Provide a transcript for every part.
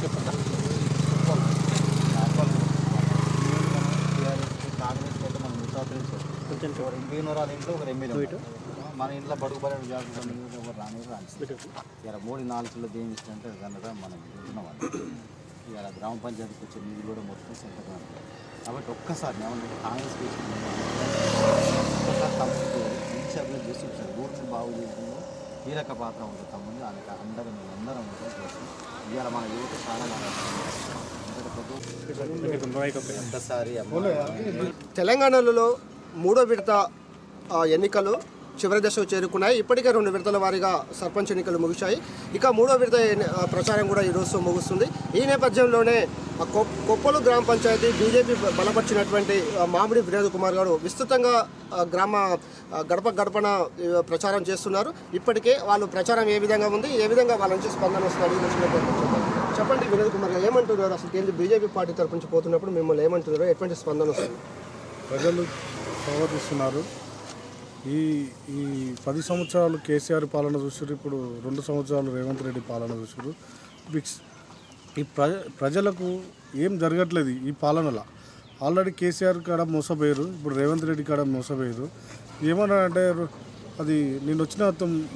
చెప్పండి. మన ఇంట్లో బడుగు బడి జాగ్రత్త ఎవరు రాని రాని ఇలా మూడు నాలుగు దేని ఇస్తుంటే కనుక మనం ఉంటున్నాం ఇలా గ్రామ పంచాయతీకి వచ్చే నిధులు కూడా మొత్తం సెంటర్ కాబట్టి ఒక్కసారి ఏమన్నా కాంగ్రెస్ చేసింది ఒక్కసారి తమ్ముడు మంచి అభివృద్ధి చేసి బాగు చేయడంలో కీలక పాత్ర ఉంటుంది తమ్ముడు అందుకే అందరం మేము అందరం ఉంటాం చేసి ఇవాళ మన యువత చాలా తెలంగాణలో మూడో విడత ఎన్నికలు చివరి దశకు చేరుకున్నాయి. ఇప్పటికే రెండు విడతల వారీగా సర్పంచ్ ఎన్నికలు ముగిశాయి. ఇక మూడో విడత ప్రచారం కూడా ఈరోజు ముగుస్తుంది. ఈ నేపథ్యంలోనే కొప్పలు గ్రామ పంచాయతీ బీజేపీ బలపరిచినటువంటి మామిడి వినోద్ కుమార్ గారు విస్తృతంగా గ్రామ గడప గడపన ప్రచారం చేస్తున్నారు. ఇప్పటికే వాళ్ళు ప్రచారం ఏ విధంగా ఉంది ఏ విధంగా వాళ్ళ నుంచి స్పందన వస్తుంది చెప్పండి వినోద్ కుమార్ గారు ఏమంటున్నారు? అసలు ఏంటి బీజేపీ పార్టీ తరపు నుంచి పోతున్నప్పుడు మిమ్మల్ని ఏమంటున్నారు? ఎటువంటి స్పందన వస్తుంది? ప్రజలు స్వాగతిస్తున్నారు. ఈ ఈ పది సంవత్సరాలు కేసీఆర్ పాలన చూసారు ఇప్పుడు రెండు సంవత్సరాలు రేవంత్ రెడ్డి పాలన చూసారు బిక్స్ ఈ ప్రజ ప్రజలకు ఏం జరగట్లేదు ఈ పాలనలో. ఆల్రెడీ కేసీఆర్ కాడ మోసపోయారు ఇప్పుడు రేవంత్ రెడ్డి కాడ మోసపోయారు ఏమన్నా అంటే అది నేను వచ్చిన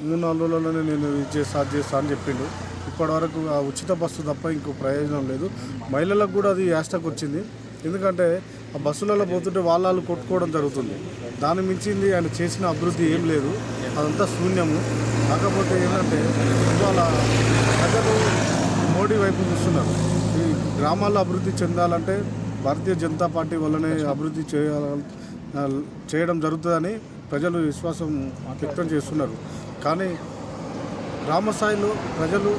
మూడు నాలుగు రోజుల్లోనే నేను ఇది చేస్తా అని చెప్పిండు. ఇప్పటివరకు ఆ ఉచిత బస్సు తప్ప ఇంకో ప్రయోజనం లేదు. మహిళలకు కూడా అది యాస్టక్ వచ్చింది ఎందుకంటే ఆ బస్సులలో పోతుంటే వాళ్ళు కొట్టుకోవడం జరుగుతుంది. దాని మించింది ఆయన చేసిన అభివృద్ధి ఏం లేదు. అదంతా శూన్యము. కాకపోతే ఏంటంటే ఇవాళ ప్రజలు మోడీ వైపు చూస్తున్నారు. ఈ గ్రామాల్లో అభివృద్ధి చెందాలంటే భారతీయ జనతా పార్టీ వల్లనే అభివృద్ధి చేయాల చేయడం జరుగుతుందని ప్రజలు విశ్వాసం వ్యక్తం చేస్తున్నారు. కానీ గ్రామస్థాయిలో ప్రజలు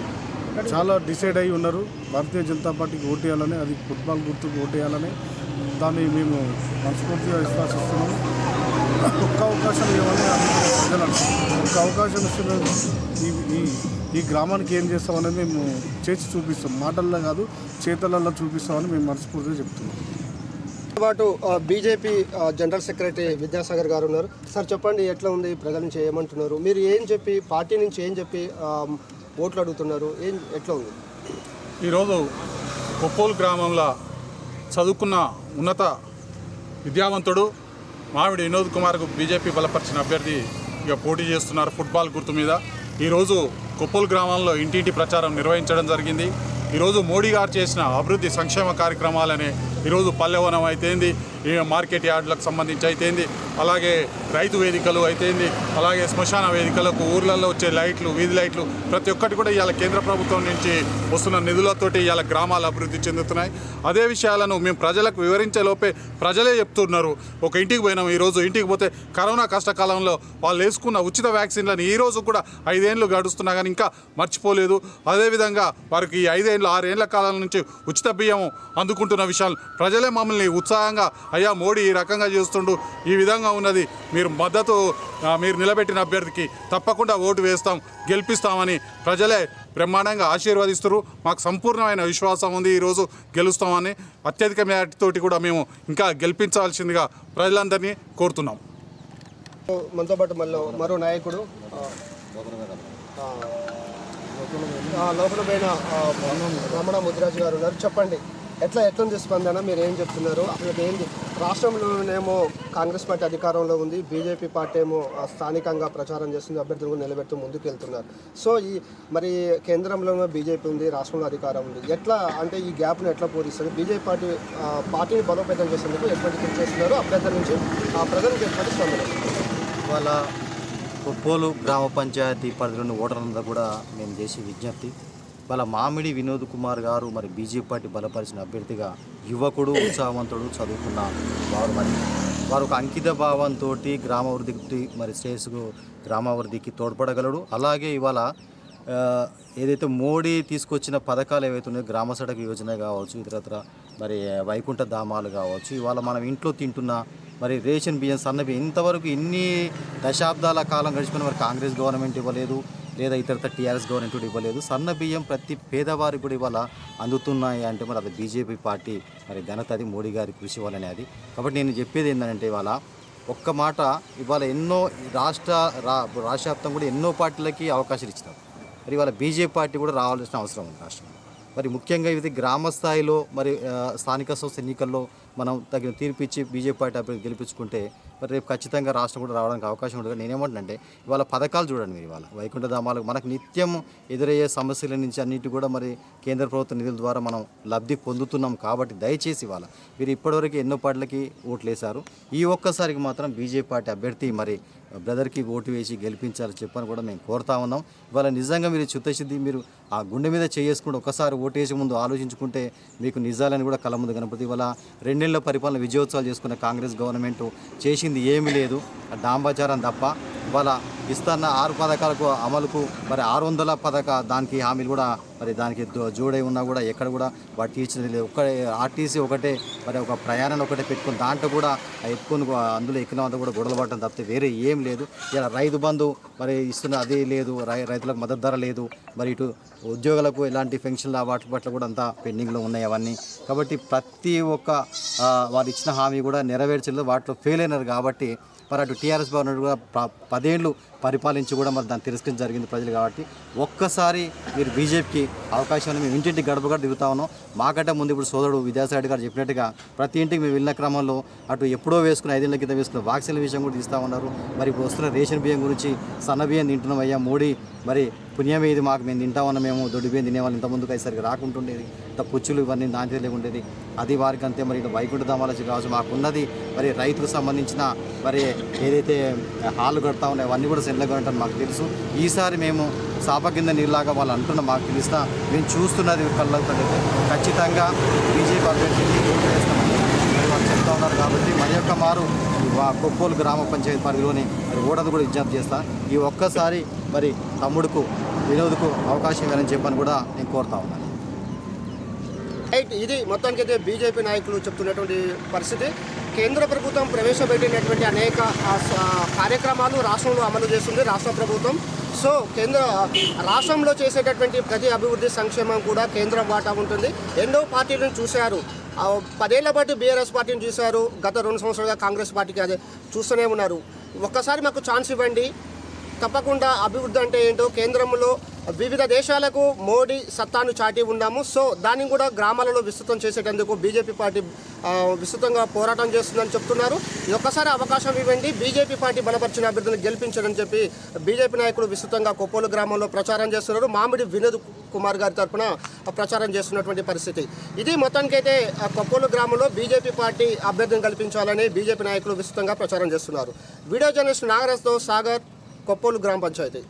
చాలా డిసైడ్ అయి ఉన్నారు. భారతీయ జనతా పార్టీకి ఓటేయాలని అది ఫుట్బాల్ గుర్తుకు ఓటేయాలని. దాన్ని మేము మనస్ఫూర్తిగా విశ్వాసిస్తున్నాము. ఒక్క అవకాశం ఇవ్వని ప్రజలు ఒక్క అవకాశం ఇస్తే మేము ఈ ఈ ఈ గ్రామానికి ఏం చేస్తామనేది మేము చేసి చూపిస్తాం. మాటల్లో కాదు చేతలలో చూపిస్తామని మేము మనస్ఫూర్తిగా చెప్తున్నాం. పాటు బీజేపీ జనరల్ సెక్రటరీ విద్యాసాగర్ గారు ఉన్నారు. సార్ చెప్పండి ఎట్లా ఉంది ప్రజల నుంచి ఏమంటున్నారు? మీరు ఏం చెప్పి పార్టీ నుంచి ఏం చెప్పి ఓట్లు అడుగుతున్నారు? ఏం ఎట్లా ఉంది? ఈరోజు కొప్పోలు గ్రామంలో చదువుకున్న ఉన్నత విద్యావంతుడు మామిడి వినోద్ కుమార్కు బీజేపీ బలపరిచిన అభ్యర్థి ఇక పోటీ చేస్తున్నారు ఫుట్బాల్ గుర్తు మీద. ఈరోజు కొప్పోలు గ్రామంలో ఇంటింటి ప్రచారం నిర్వహించడం జరిగింది. ఈరోజు మోడీ గారు చేసిన అభివృద్ధి సంక్షేమ కార్యక్రమాలనే ఈరోజు పల్లెవనం అయితేంది. మార్కెట్ యార్డులకు సంబంధించి అయితేంది అలాగే రైతు వేదికలు అయితేంది అలాగే శ్మశాన వేదికలకు ఊర్లలో వచ్చే లైట్లు వీధి లైట్లు ప్రతి ఒక్కటి కూడా ఇవాళ కేంద్ర ప్రభుత్వం నుంచి వస్తున్న నిధులతోటి ఇవాళ గ్రామాలు అభివృద్ధి చెందుతున్నాయి. అదే విషయాలను మేము ప్రజలకు వివరించే లోపే ప్రజలే చెప్తున్నారు. ఒక ఇంటికి పోయినాం ఈరోజు ఇంటికి పోతే కరోనా కష్టకాలంలో వాళ్ళు వేసుకున్న ఉచిత వ్యాక్సిన్లను ఈరోజు కూడా ఐదేళ్ళు గడుస్తున్నా కానీ ఇంకా మర్చిపోలేదు. అదేవిధంగా వారికి ఈ ఐదేళ్ళు ఆరేళ్ళ కాలం నుంచి ఉచిత బియ్యం అందుకుంటున్న విషయాలు ప్రజలే మమ్మల్ని ఉత్సాహంగా అయ్యా మోడీ ఈ రకంగా చేస్తుండు ఈ విధంగా ఉన్నది. మీరు మద్దతు మీరు నిలబెట్టిన అభ్యర్థికి తప్పకుండా ఓటు వేస్తాం గెలిపిస్తామని ప్రజలే బ్రహ్మాండంగా ఆశీర్వదిస్తారు మాకు సంపూర్ణమైన విశ్వాసం ఉంది ఈరోజు గెలుస్తామని అత్యధిక మ్యాటితోటి కూడా మేము ఇంకా గెలిపించాల్సిందిగా ప్రజలందరినీ కోరుతున్నాం. మనతో పాటు మళ్ళీ మరో నాయకుడు లోపల పోయిన రమణ ముద్రాజు గారు ఉన్నారు. చెప్పండి. ఎట్లా ఎట్లుంది స్పందన? మీరు ఏం చెప్తున్నారు? అసలు ఏంటి రాష్ట్రంలోనేమో కాంగ్రెస్ పార్టీ అధికారంలో ఉంది బీజేపీ పార్టీ ఏమో స్థానికంగా ప్రచారం చేస్తుంది అభ్యర్థులు నిలబెడుతూ ముందుకు వెళ్తున్నారు సో ఈ మరి కేంద్రంలో బీజేపీ ఉంది రాష్ట్రంలో అధికారం ఉంది. ఎట్లా అంటే ఈ గ్యాప్ను ఎట్లా పూరిస్తుంది? బీజేపీ పార్టీ పార్టీని బలోపేతం చేసేందుకు ఎటువంటి కృషి చేస్తున్నారు అభ్యర్థుల నుంచి ఆ ప్రజలకు ఎటువంటి స్పందన వాళ్ళ పోలు గ్రామ పంచాయతీ పరిధిలోని ఓటర్లంతా కూడా మేము చేసే విజ్ఞప్తి వాళ్ళ మామిడి వినోద్ కుమార్ గారు మరి బీజేపీ పార్టీ బలపరిచిన అభ్యర్థిగా యువకుడు ఉత్సాహవంతుడు చదువుకున్న వారు మరి. వారు ఒక అంకిత భావంతో గ్రామాభివృద్ధికి మరి శ్రేయస్సుకు గ్రామాభివృద్ధికి తోడ్పడగలడు. అలాగే ఇవాళ ఏదైతే మోడీ తీసుకొచ్చిన పథకాలు ఏవైతే ఉన్నాయో గ్రామ సడక్ యోజన కావచ్చు ఇతరత్ర మరి వైకుంఠ ధామాలు కావచ్చు ఇవాళ మనం ఇంట్లో తింటున్న మరి రేషన్ బియ్యం సన్న ఇంతవరకు ఇన్ని దశాబ్దాల కాలం గడిచిపోయిన మరి కాంగ్రెస్ గవర్నమెంట్ ఇవ్వలేదు. లేదా ఇతరత టీఆర్ఎస్ గవర్నమెంట్ కూడా ఇవ్వలేదు. సన్న బియ్యం ప్రతి పేదవారికి కూడా ఇవాళ అందుతున్నాయి అంటే మరి అది బీజేపీ పార్టీ మరి ఘనత అది మోడీ గారి కృషి వల్లనే అది. కాబట్టి నేను చెప్పేది ఏంటంటే ఇవాళ ఒక్క మాట ఇవాళ ఎన్నో రాష్ట్ర రా రాష్ట్ర కూడా ఎన్నో పార్టీలకి అవకాశాలు ఇచ్చినారు మరి ఇవాళ బీజేపీ పార్టీ కూడా రావాల్సిన అవసరం ఉంది రాష్ట్రంలో. మరి ముఖ్యంగా ఇది గ్రామ స్థాయిలో మరి స్థానిక సంస్థ ఎన్నికల్లో మనం తగిన తీర్పు ఇచ్చి బీజేపీ పార్టీ అభ్యర్థి గెలిపించుకుంటే మరి రేపు ఖచ్చితంగా రాష్ట్రం కూడా రావడానికి అవకాశం ఉంటుంది. నేనేమంటున్నానంటే ఇవాళ పథకాలు చూడండి మీరు ఇవాళ. వైకుంఠ ధామాలకు మనకు నిత్యం ఎదురయ్యే సమస్యల నుంచి అన్నిటి కూడా మరి కేంద్ర ప్రభుత్వ నిధుల ద్వారా మనం లబ్ధి పొందుతున్నాం కాబట్టి దయచేసి ఇవాళ మీరు ఇప్పటివరకు ఎన్నో పార్టీలకి ఓట్లేశారు ఈ ఒక్కసారికి మాత్రం బీజేపీ పార్టీ అభ్యర్థి మరి బ్రదర్కి ఓటు వేసి గెలిపించాలని చెప్పని కూడా మేము కోరుతా ఉన్నాం. ఇవాళ నిజంగా మీరు చిత్తశుద్ధి మీరు ఆ గుండె మీద చేసుకుంటే ఒకసారి ఓటు వేసే ముందు ఆలోచించుకుంటే మీకు నిజాలని కూడా కళ్ళ ముందు కనపడుతుంది. ఇవాళ రెండేళ్ళ పరిపాలన విజయోత్సవాలు చేసుకున్న కాంగ్రెస్ గవర్నమెంట్ చేసింది ఏమీ లేదు. డాంబాచారం తప్ప ఇవాళ ఇస్తున్న ఆరు పథకాలకు అమలుకు మరి ఆరు వందల పథక దానికి హామీలు కూడా మరి దానికి జోడై ఉన్నా కూడా ఎక్కడ కూడా వాటి తీర్చినది లేదు. ఒక్కడే ఆర్టీసీ ఒకటే మరి ఒక ప్రయాణాన్ని ఒకటే పెట్టుకుని దాంట్లో కూడా ఆ ఎత్తుకొని అందులో ఎక్కిన అంతా కూడా గొడవలు పడటం తప్పితే వేరే ఏం లేదు. ఇలా రైతు బంధు మరి ఇస్తున్న అది లేదు రై- రైతులకు మద్దతు ధర లేదు మరి ఇటు ఉద్యోగులకు ఎలాంటి పెన్షన్లు వాటి పట్ల కూడా అంతా పెండింగ్లో ఉన్నాయి అవన్నీ. కాబట్టి ప్రతి ఒక్క వారు ఇచ్చిన హామీ కూడా నెరవేర్చలేదు వాటిలో ఫెయిల్ అయినారు కాబట్టి మరి అటు టీఆర్ఎస్ భవన్ కూడా పదేళ్ళు పరిపాలించి కూడా మరి దాన్ని తిరస్కరించ జరిగింది ప్రజలు కాబట్టి ఒక్కసారి మీరు బీజేపీకి అవకాశం మేము ఇంటింటి గడప గడ దిగుతా ఉన్నాం. మాకంటే ముందు ఇప్పుడు సోదరుడు విద్యాసాయి గారు చెప్పినట్టుగా ప్రతి ఇంటికి మేము వెళ్ళిన క్రమంలో అటు ఎప్పుడో వేసుకున్న ఐదేళ్ళ క్రితం వేసుకున్న వ్యాక్సిన్ల విషయం కూడా తీస్తూ ఉన్నారు. మరి ఇప్పుడు వస్తున్న రేషన్ బియ్యం గురించి సన్న బియ్యం తింటున్నాం అయ్యా మోడీ. మరి పుణ్యం ఇది మాకు? మేము తింటా ఉన్న మేము దొడ్డు బియ్యం తినేవాళ్ళు. ఇంత ముందుకు అయ్యేసరికి రాకుంటుండేది. ఇంత పుచ్చులు ఇవన్నీ నాణ్యత లేకుండేది. అది వారికి అంతే మరి ఇటు వైకుంఠ ధామాలచి కావచ్చు మాకున్నది. మరి రైతుకు సంబంధించిన మరి ఏదైతే హాలు కడతా ఉన్నాయో అవన్నీ కూడా సెంట్రల్ ఉంటారు మాకు తెలుసు. ఈసారి మేము సాప కింద నీళ్ళలాగా వాళ్ళు అంటున్న మాకు తెలుస్తా మేము చూస్తున్నది కళ్ళతో ఖచ్చితంగా బీజేపీ అభ్యర్థికి ఓటు వేస్తామని వాళ్ళు చెప్తా ఉన్నారు కాబట్టి మరి యొక్క మారు వా- కొప్పోలు గ్రామ పంచాయతీ పరిధిలోని మరి ఓడదు కూడా విజ్ఞప్తి చేస్తా. ఈ ఒక్కసారి మరి తమ్ముడుకు వినోద్కు అవకాశం ఇవ్వాలని చెప్పని కూడా నేను కోరుతా ఉన్నాను రైట్ ఇది మొత్తానికి అయితే బీజేపీ నాయకులు చెప్తున్నటువంటి పరిస్థితి. కేంద్ర ప్రభుత్వం ప్రవేశపెట్టినటువంటి అనేక కార్యక్రమాలు రాష్ట్రంలో అమలు చేస్తుంది రాష్ట్ర ప్రభుత్వం. సో కేంద్ర రాష్ట్రంలో చేసేటటువంటి ప్రతి అభివృద్ధి సంక్షేమం కూడా కేంద్ర వాటా ఉంటుంది. ఎన్నో పార్టీలను చూశారు. పదేళ్ళ పాటు బీఆర్ఎస్ పార్టీని చూశారు. గత రెండు సంవత్సరాలుగా కాంగ్రెస్ పార్టీకి అదే చూస్తూనే ఉన్నారు. ఒక్కసారి మాకు ఛాన్స్ ఇవ్వండి. తప్పకుండా అభివృద్ధి అంటే ఏంటో కేంద్రంలో వివిధ దేశాలకు మోడీ సత్తాను చాటి ఉన్నాము. సో దాన్ని కూడా గ్రామాలలో విస్తృతం చేసేటందుకు బీజేపీ పార్టీ విస్తృతంగా పోరాటం చేస్తుందని చెప్తున్నారు. ఒక్కసారి అవకాశం ఇవ్వండి. బీజేపీ పార్టీ బలపరిచిన అభ్యర్థిని గెలిపించడని చెప్పి బీజేపీ నాయకులు విస్తృతంగా కొప్పోలు గ్రామంలో ప్రచారం చేస్తున్నారు. మామిడి వినోద్ కుమార్ గారి తరఫున ప్రచారం చేస్తున్నటువంటి పరిస్థితి. ఇది మొత్తానికైతే ఆ, కొప్పోలు గ్రామంలో బీజేపీ పార్టీ అభ్యర్థిని కల్పించాలని బీజేపీ నాయకులు విస్తృతంగా ప్రచారం చేస్తున్నారు. వీడియో జర్నలిస్ట్ నాగరాజ్తో సాగర్ కొప్పోలు గ్రామ పంచాయతీ.